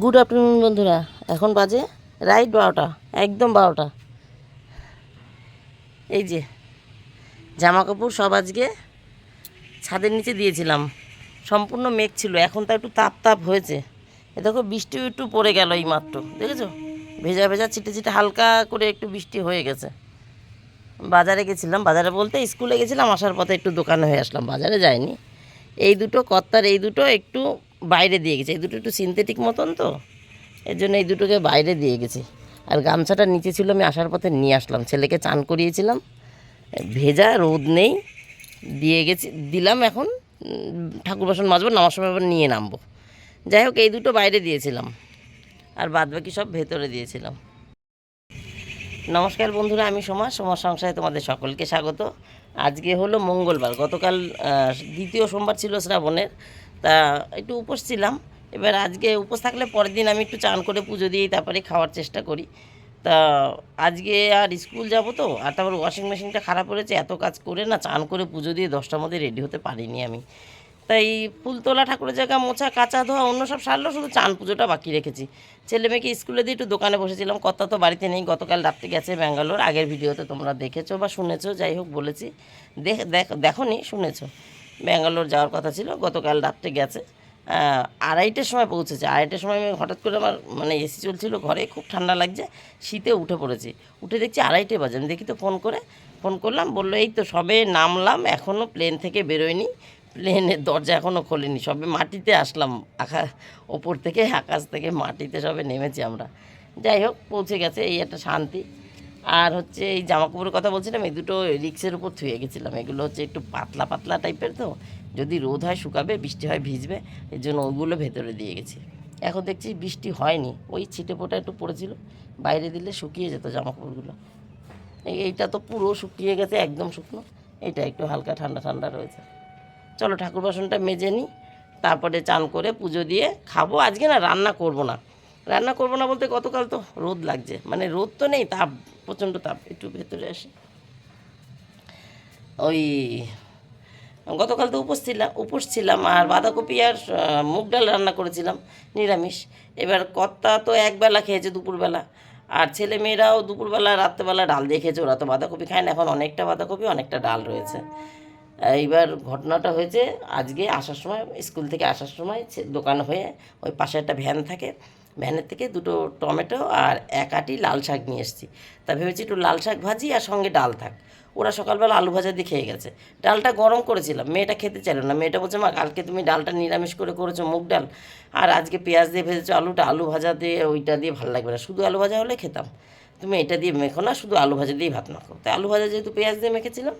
Good afternoon বন্ধুরা। এখন বাজে রাইট বারোটা, একদম বারোটা। এই যে জামা কাপড় সব আজকে ছাদের নিচে দিয়েছিলাম। সম্পূর্ণ মেঘ ছিল, এখন তো একটু তাপ তাপ হয়েছে। এ দেখো, বৃষ্টি একটু পড়ে গেল এই মাত্র দেখেছ? ভেজা ভেজা, ছিটে ছিটে, হালকা করে একটু বৃষ্টি হয়ে গেছে। বাজারে গেছিলাম, বাজারে বলতে স্কুলে গেছিলাম, আসার পথে একটু দোকানে হয়ে আসলাম, বাজারে যাইনি। এই দুটো, কর্তার এই দুটো, একটু বাইরে দিয়ে গেছে। এই দুটো একটু সিনথেটিক মতন তো, এর জন্য এই দুটোকে বাইরে দিয়ে গেছি। আর গামছাটা নিচে ছিল, আমি আসার পথে নিয়ে আসলাম। ছেলেকে চান করিয়েছিলাম, ভেজা, রোদ নেই, দিয়ে গেছি, দিলাম এখন ঠাকুর বাসন মাজবো, নামার সময় আবার নিয়ে নামবো। যাই হোক, এই দুটো বাইরে দিয়েছিলাম, আর বাদ বাকি সব ভেতরে দিয়েছিলাম। নমস্কার বন্ধুরা, আমি সোমা সোমার সংসারে তোমাদের সকলকে স্বাগত। আজকে হলো মঙ্গলবার, গতকাল দ্বিতীয় সোমবার ছিল শ্রাবণের তা একটু উপোস ছিলাম। এবার আজকে উপোস থাকলে পরের দিন আমি একটু চান করে পুজো দিয়েই তারপরে খাওয়ার চেষ্টা করি। তা আজকে আর স্কুল যাব তো, আর তারপর ওয়াশিং মেশিনটা খারাপ হয়েছে, এত কাজ করে না চান করে পুজো দিয়ে দশটার মধ্যে রেডি হতে পারিনি আমি। তাই ফুল তোলা ঠাকুরের জায়গা মোছা, কাঁচা ধোয়া, অন্য সব সারলো শুধু চান পুজোটা বাকি রেখেছি। ছেলে মেয়েকে স্কুলে দিয়ে একটু দোকানে বসেছিলাম কর্তা তো বাড়িতে নেই, গতকাল রাত্রে গেছে ব্যাঙ্গালোর, আগের ভিডিওতে তোমরা দেখেছ বা শুনেছো, যাই হোক বলেছি। দেখ, দেখ- দেখোনি, শুনেছো। ব্যাঙ্গালোর যাওয়ার কথা ছিল, গতকাল রাত্রে গেছে। আড়াইটের সময় পৌঁছেছে। আড়াইটের সময় আমি হঠাৎ করে আমার মানে এসি চলছিল ঘরে, খুব ঠান্ডা লাগছে, শীতে উঠে পড়েছি। উঠে দেখছি আড়াইটে বাজে। আমি দেখি তো ফোন করে, ফোন করলাম, বলল, এই তো সবে নামলাম এখনও প্লেন থেকে বেরোয়নি। প্লেনের দরজা এখনও খোলেনি। সবে মাটিতে আসলাম আকাশ ওপর থেকে, আকাশ থেকে মাটিতে সবে নেমেছি আমরা। যাই হোক, পৌঁছে গেছে, এই একটা শান্তি। আর হচ্ছে এই জামা কাপড়ের কথা বলছিলাম, এই দুটো রিক্সের উপর থুয়ে গেছিলাম। এগুলো হচ্ছে একটু পাতলা পাতলা টাইপের তো, যদি রোদ হয় শুকাবে, বৃষ্টি হয় ভিজবে এর জন্য ওগুলো ভেতরে দিয়ে গেছি। এখন দেখছি বৃষ্টি হয়নি, ওই ছিটে ফোটা একটু পড়েছিল, বাইরে দিলে শুকিয়ে যেত জামা কাপড়গুলো এই এইটা তো পুরো শুকিয়ে গেছে, একদম শুকনো, এটা একটু হালকা ঠান্ডা ঠান্ডা রয়েছে। চলো ঠাকুর বাসনটা মেজে নিই, তারপরে চান করে পুজো দিয়ে খাব। আজকে না রান্না করব না, রান্না করব না বলতে গতকাল তো রোদ লাগছে মানে রোদ তো নেই, তাপ প্রচণ্ড তাপ, একটু ভেতরে আসি। ওই, গতকাল তো উপোস ছিলাম উপোস ছিলাম আর বাঁধাকপি আর মুগ ডাল রান্না করেছিলাম, নিরামিষ। এবার কর্তা তো একবেলা খেয়েছে দুপুরবেলা, আর ছেলে মেয়েরাও দুপুরবেলা, রাত্রেবেলা ডাল দিয়ে খেয়েছে, ওরা তো বাঁধাকপি খায় না, এখন অনেকটা বাঁধাকপি, অনেকটা ডাল রয়েছে। এইবার ঘটনাটা হয়েছে, আজকে আসার সময়, স্কুল থেকে আসার সময় দোকান হয়ে ওই পাশে একটা ভ্যান থাকে ভ্যানের থেকে দুটো টমেটো আর এক আটি লাল শাক নিয়ে এসেছি। তা ভেবেছি একটু লাল শাক ভাজি আর সঙ্গে ডাল থাক। ওরা সকালবেলা আলু ভাজা দিয়ে খেয়ে গেছে। ডালটা গরম করেছিলাম, মেয়েটা খেতে চাইলো না। মেয়েটা বলছে, মা, কালকে তুমি ডালটা নিরামিষ করে করেছ, মুগ ডাল। আর আজকে পেঁয়াজ দিয়ে ভেজেছো আলুটা, আলু ভাজা দিয়ে ওইটা দিয়ে ভালো লাগবে না। শুধু আলু ভাজা হলে খেতাম। তুমি এটা দিয়ে মেখো না, শুধু আলু ভাজা দিয়েই ভাত মাখো। তাই আলু ভাজা যেহেতু পেঁয়াজ দিয়ে মেখেছিলাম,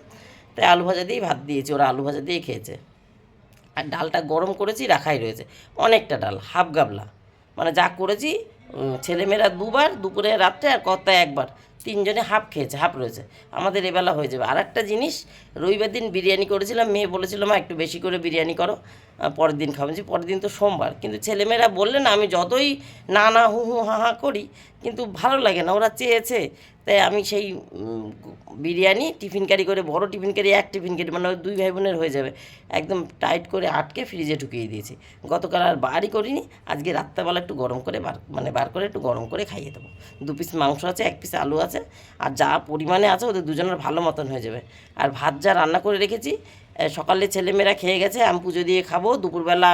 তাই আলু ভাজা দিয়েই ভাত দিয়েছি। ওরা আলু ভাজা দিয়েই খেয়েছে। আর ডালটা গরম করেছি, রাখাই রয়েছে। অনেকটা ডাল, হাফ গাবলা মানে যা করেছি ছেলেমেয়েরা দুবার, দুপুরে, রাত্রে আর কর্তা একবার। তিনজনে হাফ খেয়েছে, হাফ রয়েছে। আমাদের এবেলা হয়ে যাবে। আর একটা জিনিস, রবিবার দিন বিরিয়ানি করেছিলাম, মেয়ে বলেছিল, মা, একটু বেশি করে বিরিয়ানি করো পরের দিন খাব। যে পরের দিন তো সোমবার। কিন্তু ছেলেমেয়েরা বললে না, আমি যতই না না, হু হু, হা হা করি, কিন্তু ভালো লাগে না, ওরা চেয়েছে। তাই আমি সেই বিরিয়ানি, টিফিন ক্যারি করে, বড় টিফিন ক্যারি, এক টিফিন ক্যারি মানে দুই ভাই বোনের হয়ে যাবে। একদম টাইট করে আটকে ফ্রিজে ঢুকিয়ে দিয়েছি। গতকাল আর বারই করিনি, আজকে রাত্রেবেলা একটু গরম করে বার মানে বার করে একটু গরম করে খাইয়ে দেবো। দু পিস মাংস আছে, এক পিস আলু আছে, আর যা পরিমাণে আছে ওদের দুজনের ভালো মতন হয়ে যাবে। আর ভাত যা রান্না করে রেখেছি সকালে ছেলেমেয়েরা খেয়ে গেছে, আমি পুজো দিয়ে খাব, দুপুরবেলা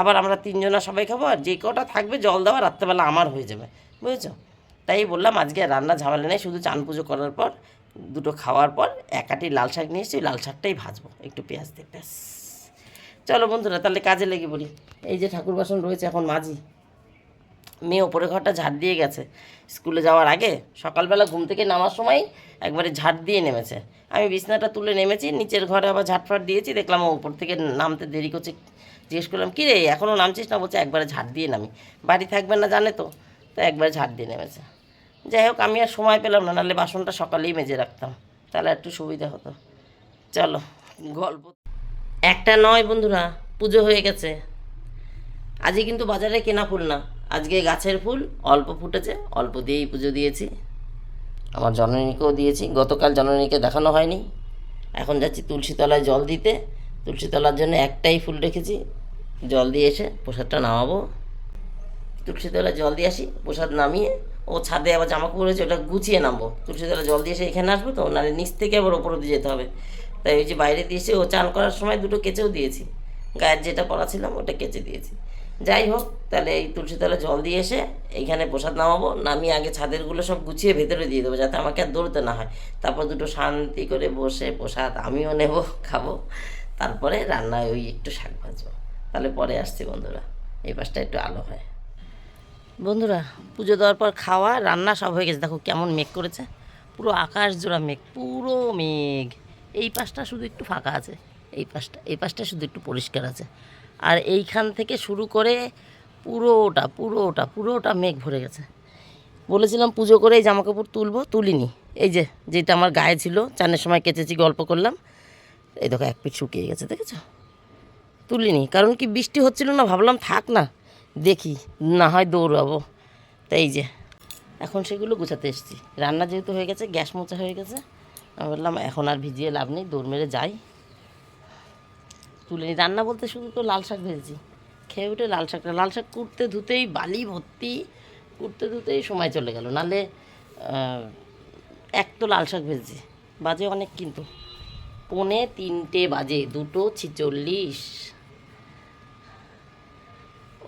আবার আমরা তিনজনা সবাই খাব, আর যে কটা থাকবে জল দেওয়া রাত্রেবেলা আমার হয়ে যাবে, বুঝেছ? তাই বললাম, আজকে রান্না ঝামেলা নেই, শুধু চান পুজো করার পর, দুটো খাওয়ার পর একাটি লাল শাক নিয়ে এসেছি লাল শাকটাই ভাজবো, একটু পেঁয়াজ দিয়ে, ব্যাস। চলো বন্ধুরা, তাহলে কাজে লেগে পড়ি। এই যে ঠাকুর বাসন রয়েছে, এখন মাঝি মেয়ে ওপরে ঘরটা ঝাড় দিয়ে গেছে। স্কুলে যাওয়ার আগে সকালবেলা ঘুম থেকে নামার সময় একবারে ঝাড় দিয়ে নেমেছে। আমি বিছনাটা তুলে নেমেছি, নিচের ঘরে আবার ঝাড়ফাট দিয়েছি, দেখলাম ও উপর থেকে নামতে দেরি করছে। জিজ্ঞেস করলাম, কী রে, এখনও নামছিস না? বলছে, একবারে ঝাড় দিয়ে নামি। বাড়ি থাকবে না জানে তো? তো একবারে ঝাড় দিয়ে নেমেছে। যাই হোক, আমি আর সময় পেলাম না, নাহলে বাসনটা সকালেই মেজে রাখতাম। তাহলে একটু সুবিধা হতো। চলো, গল্প। একটা নয় বন্ধুরা, পুজো হয়ে গেছে। আজকে কিন্তু বাজারে কেনা ফুল না, আজকে গাছের ফুল, অল্প ফুটেছে, অল্প দিয়েই পুজো দিয়েছি। আমার জননীকেও দিয়েছি, গতকাল জননীকে দেখানো হয়নি। এখন যাচ্ছি তুলসীতলায় জল দিতে। তুলসীতলার জন্য একটাই ফুল রেখেছি। জল দিয়ে এসে প্রসাদটা নামাবো। তুলসীতলায় জল দিয়ে আসি, প্রসাদ নামিয়ে ও ছাদে আবার জামা কাপড় রয়েছে ওটা গুছিয়ে নামবো। তুলসীতলা জল দিয়ে এসে এখানে আসব তো, নাহলে নিচ থেকে আবার ওপর দিয়ে যেতে হবে। তাই ওই যে বাইরে দিয়েছি ও চান করার সময় দুটো কেচেও দিয়েছি। গায়ের যেটা পরা ছিলাম, ওটা কেচে দিয়েছি। যাই হোক, তাহলে এই তুলসীতলা জল দিয়ে এসে এইখানে প্রসাদ নামাবো, নামিয়ে আগে ছাদেরগুলো সব গুছিয়ে ভেতরে দিয়ে দেবো, যাতে আমাকে আর দৌড়তে না হয়। তারপর দুটো শান্তি করে বসে প্রসাদ আমিও নেব, খাব। তারপরে রান্নায় ওই একটু শাক ভাজবো। তাহলে পরে আসছি বন্ধুরা। এই পাশটা একটু আলো হয়। বন্ধুরা, পুজো দেওয়ার পর খাওয়া, রান্না সব হয়ে গেছে। দেখো কেমন মেঘ করেছে। পুরো আকাশ জোড়া মেঘ, পুরো মেঘ। এই পাশটা শুধু একটু ফাঁকা আছে। এই পাশটা এই পাশটা শুধু একটু পরিষ্কার আছে। আর এইখান থেকে শুরু করে পুরোটা পুরোটা পুরোটা মেঘ ভরে গেছে। বলেছিলাম পুজো করে এই জামা কাপড় তুলবো, তুলিনি। এই যে, যেটা আমার গায়ে ছিল, চানের সময় কেচেছি, গল্প করলাম। এই দেখো, এক পিঠ শুকিয়ে গেছে, দেখেছ? তুলিনি। কারণ কি বৃষ্টি হচ্ছিল না, ভাবলাম থাক না। দেখি, না হয় দৌড়াবো। তাই যে, এখন সেগুলো গুছাতে এসেছি। রান্না যেহেতু হয়ে গেছে, গ্যাস মোচা হয়ে গেছে, আমি বললাম এখন আর ভিজিয়ে লাভ নেই, দৌড় মেরে যাই। তুলে নি। রান্না বলতে শুধু তো লাল শাক ভেজেছি। খেয়ে উঠে লাল শাকটা, লাল শাক কুটতে ধুতেই বালি ভর্তি, কুটতে ধুতেই সময় চলে গেল। নালে এক তো লাল শাক ভেজেছি, বাজে অনেক কিন্তু। পৌনে তিনটে বাজে, দুটো ছিচল্লিশ।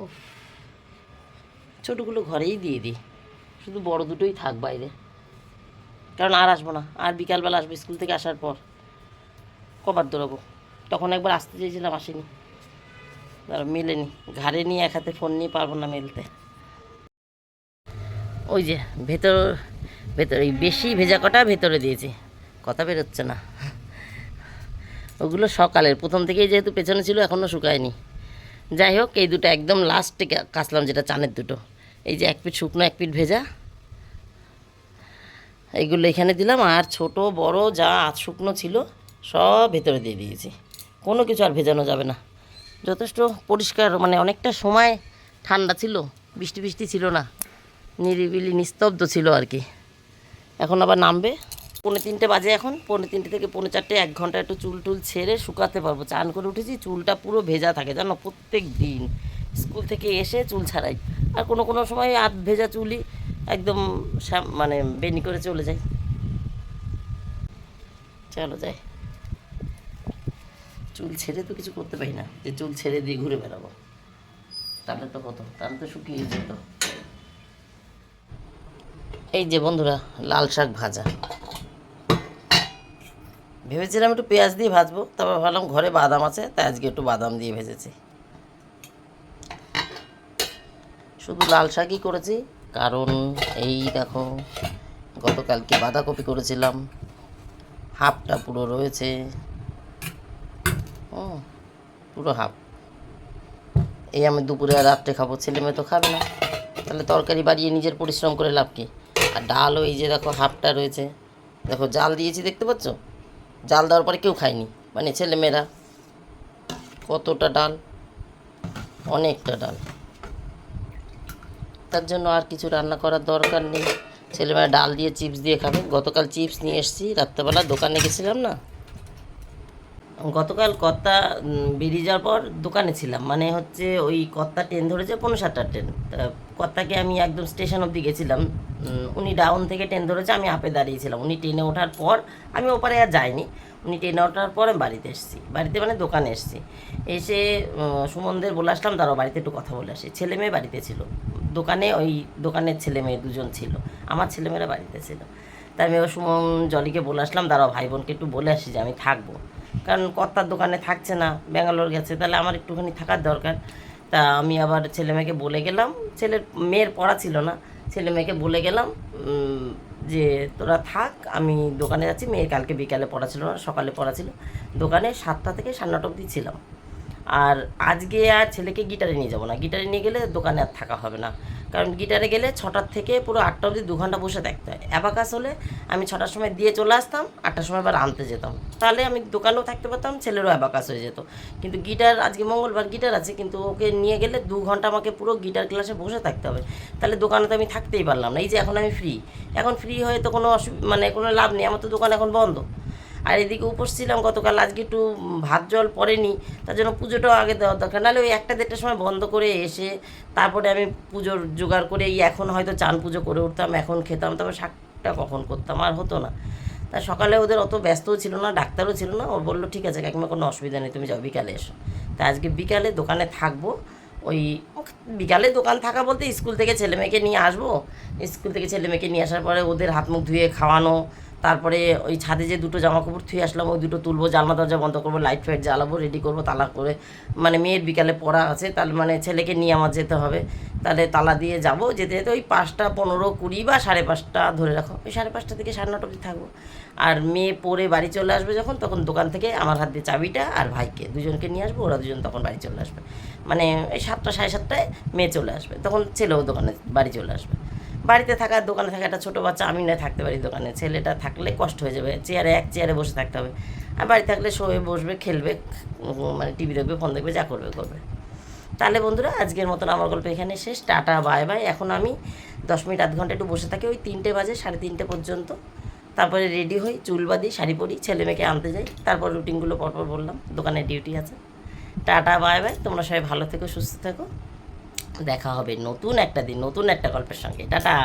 উফ। ছোটোগুলো ঘরেই দিয়ে দিই। শুধু বড় দুটোই থাক বাইরে। কারণ আর আসব না। আর বিকালবেলা আসব স্কুল থেকে আসার পর। কবার দৌড়াবো। তখন একবার আসতে চেয়েছিলাম আসেনি। তারা মেলেনি। ঘাড়ে নিয়ে এক হাতে ফোন নিয়ে পারব না মেলতে। ওই যে ভেতর, ভেতরে বেশি ভেজা কটা ভেতরে দিয়েছি। কথা বেরোচ্ছে না। ওগুলো সকালের। প্রথম থেকেই যেহেতু পেছনে ছিল এখনও শুকায়নি। যাই হোক, এই দুটো একদম লাস্টে কাচলাম যেটা চানের দুটো। এই যে এক পিঠ শুকনো, এক পিঠ ভেজা। এইগুলো এখানে দিলাম, আর ছোট, বড় যা আধ শুকনো ছিল, সব ভেতরে দিয়ে দিয়েছি। কোনো কিছু আর ভেজানো যাবে না। যথেষ্ট পরিষ্কার মানে অনেকটা সময় ঠান্ডা ছিল, বৃষ্টি বৃষ্টি ছিল না। নিরিবিলি, নিস্তব্ধ ছিল আর কি। এখন আবার নামবে। পৌনে তিনটে বাজে এখন, পৌনে তিনটে থেকে পৌনে চারটে, এক ঘণ্টা একটু চুল টুল ছেড়ে শুকাতে পারব। চান করে উঠেছি, চুলটা পুরো ভেজা থাকে, জানো, প্রত্যেক দিন। স্কুল থেকে এসে চুল ছাড়াই। আর কোনো কোনো সময় আধ ভেজা চুলই একদম মানে বেনি করে চলে যায়। চলো যাই। চুল ছেড়ে তো কিছু করতে পারি না। যে চুল ছেড়ে দিয়ে ঘুরে বেড়াবো। তাহলে তো কত? তাহলে তো শুকিয়ে যেত। এই যে বন্ধুরা, লাল শাক ভাজা। ভেবেছিলাম একটু পেঁয়াজ দিয়ে ভাজবো, তারপর ভাবলাম ঘরে বাদাম আছে, তাই আজকে একটু বাদাম দিয়ে ভেজেছি। শুধু লাল শাকই করেছি, কারণ এই দেখো, গতকালকে বাঁধাকপি করেছিলাম, হাফটা পুরো রয়েছে। ও পুরো হাফ। এই আমি দুপুরে আর রাত্রে খাব, ছেলে মেয়ে তো খাবে না। তাহলে তরকারি বাড়িয়ে নিজের পরিশ্রম করে লাভ কি? আর ডালও এই যে দেখো, হাফটা রয়েছে। দেখো, জাল দিয়েছি, দেখতে পাচ্ছ? জাল দেওয়ার পরে কেউ খায়নি মানে ছেলেমেয়েরা কতটা ডাল? অনেকটা ডাল। তার জন্য আর কিছু রান্না করার দরকার নেই। ছেলেমেয়েরা ডাল দিয়ে চিপস দিয়ে খাবে। গতকাল চিপস নিয়ে এসেছি, রাত্রেবেলা দোকানে গেছিলাম না? গতকাল কর্তা বেরিয়ে যাওয়ার পর দোকানে ছিলাম। মানে হচ্ছে ওই কর্তা ট্রেন ধরেছে পনেরো সাতটার ট্রেন। তা কর্তাকে আমি একদম স্টেশন অবধি গেছিলাম। উনি ডাউন থেকে ট্রেন ধরেছে, আমি আপে দাঁড়িয়েছিলাম। উনি ট্রেনে ওঠার পর আমি ওপারে আর যাইনি। উনি ট্রেনে ওঠার পর আমি বাড়িতে এসেছি। বাড়িতে মানে দোকানে এসেছি। এসে সুমনদের বলে আসলাম তারাও বাড়িতে একটু কথা বলে আসি। ছেলে মেয়ে বাড়িতে ছিল। দোকানে, ওই দোকানের ছেলে মেয়ে দুজন ছিল। আমার ছেলেমেয়েরা বাড়িতে ছিল। তাই আমি ওই সুমন জলিকে বলে আসলাম, দাঁড়াও ভাই বোনকে একটু বলে আসি যে আমি থাকব। কারণ কর্তার দোকানে থাকছে না, ব্যাঙ্গালোর গেছে। তাহলে আমার একটুখানি থাকার দরকার। তা আমি আবার ছেলে মেয়েকে বলে গেলাম। ছেলের মেয়ের পড়া ছিল না। ছেলে মেয়েকে বলে গেলাম যে তোরা থাক, আমি দোকানে যাচ্ছি। মেয়ের কালকে বিকালে পড়া ছিল না, সকালে পড়া ছিল। দোকানে সাতটা থেকে সাড়ে নটা অবধি ছিলাম। আর আজকে আর ছেলেকে গিটারে নিয়ে যাব না। গিটারে নিয়ে গেলে দোকানে আর থাকা হবে না। কারণ গিটারে গেলে ছটার থেকে পুরো আটটা অবধি দু ঘণ্টা বসে থাকতে হয়। অ্যাবাকাস হলে আমি ছটার সময় দিয়ে চলে আসতাম, আটটার সময় আবার আনতে যেতাম। তাহলে আমি দোকানেও থাকতে পারতাম, ছেলেরও অ্যাবাকাস হয়ে যেত। কিন্তু গিটার আজকে মঙ্গলবার গিটার আছে, কিন্তু ওকে নিয়ে গেলে দু ঘণ্টা আমাকে পুরো গিটার ক্লাসে বসে থাকতে হবে। তাহলে দোকানে তো আমি থাকতেই পারলাম না। এই যে এখন আমি ফ্রি এখন ফ্রি হয়ে তো কোনো অসুবিধা মানে কোনো লাভ নেই। আমার তো দোকান এখন বন্ধ। আর এদিকে উপোস ছিলাম, গতকাল আজকে একটু ভাত জল পড়েনি, তার জন্য পুজোটাও আগে দেওয়ার দরকার। নাহলে ওই একটা দেড়টার সময় বন্ধ করে এসে তারপরে আমি পুজোর জোগাড় করে এই এখন হয়তো চান পুজো করে উঠতাম, এখন খেতাম, তারপর শাকটা কখন করতাম, আর হতো না। তা সকালে ওদের অত ব্যস্তও ছিল না, ডাক্তারও ছিল না ওর বলল, ঠিক আছে কাকিমা, কোনো অসুবিধা নেই, তুমি যাও, বিকালে এসো। তা আজকে বিকালে দোকানে থাকব, ওই বিকালে দোকান থাকা বলতে স্কুল থেকে ছেলে মেয়েকে নিয়ে আসব। স্কুল থেকে ছেলে মেয়েকে নিয়ে আসার পরে ওদের হাত মুখ ধুয়ে খাওয়ানো তারপরে ওই ছাদে যে দুটো জামা কাপড় ধুয়ে আসলাম ওই দুটো তুলবো, জানলা দরজা বন্ধ করব লাইট ফাইট জ্বালাবো রেডি করব, তালা করে মানে মেয়ের বিকালে পড়া আছে তাহলে মানে ছেলেকে নিয়ে আমার যেতে হবে। তাহলে তালা দিয়ে যাব, যেতে যেতে ওই পাঁচটা পনেরো কুড়ি বা সাড়ে পাঁচটা ধরে রাখো, ওই সাড়ে পাঁচটা থেকে সাড়ে নটা অবধি থাকব। আর মেয়ে পরে বাড়ি চলে আসবে যখন, তখন দোকান থেকে আমার হাত দিয়ে চাবিটা আর ভাইকে, দুজনকে নিয়ে আসব, ওরা দুজন তখন বাড়ি চলে আসবে। মানে এই সাতটা, সাড়ে সাতটায় মেয়ে চলে আসবে, তখন ছেলেও দোকানে বাড়ি চলে আসবে। বাড়িতে থাকা, দোকানে থাকা, একটা ছোটো বাচ্চা আমি নয় থাকতে পারি দোকানে। ছেলেটা থাকলে কষ্ট হয়ে যাবে, চেয়ারে এক চেয়ারে বসে থাকতে হবে। আর বাড়ি থাকলে শোয়ে বসবে, খেলবে মানে টিভি দেখবে, ফোন দেখবে, যা করবে করবে। তাহলে বন্ধুরা, আজকের মতন আমার গল্প এখানে শেষ। Tata, bye bye. এখন আমি দশ মিনিট, আধ ঘণ্টা একটু বসে থাকি। ওই তিনটে বাজে, সাড়ে তিনটে পর্যন্ত। তারপরে রেডি হই, চুল বাঁধি, শাড়ি পরি, ছেলে মেয়েকে আনতে যাই। তারপর রুটিনগুলো পরপর বললাম, দোকানে ডিউটি আছে। Tata, bye bye. তোমরা সবাই ভালো থেকো, সুস্থ থেকো। দেখা হবে নতুন একটা দিন নতুন একটা গল্পের সঙ্গে। টাটা!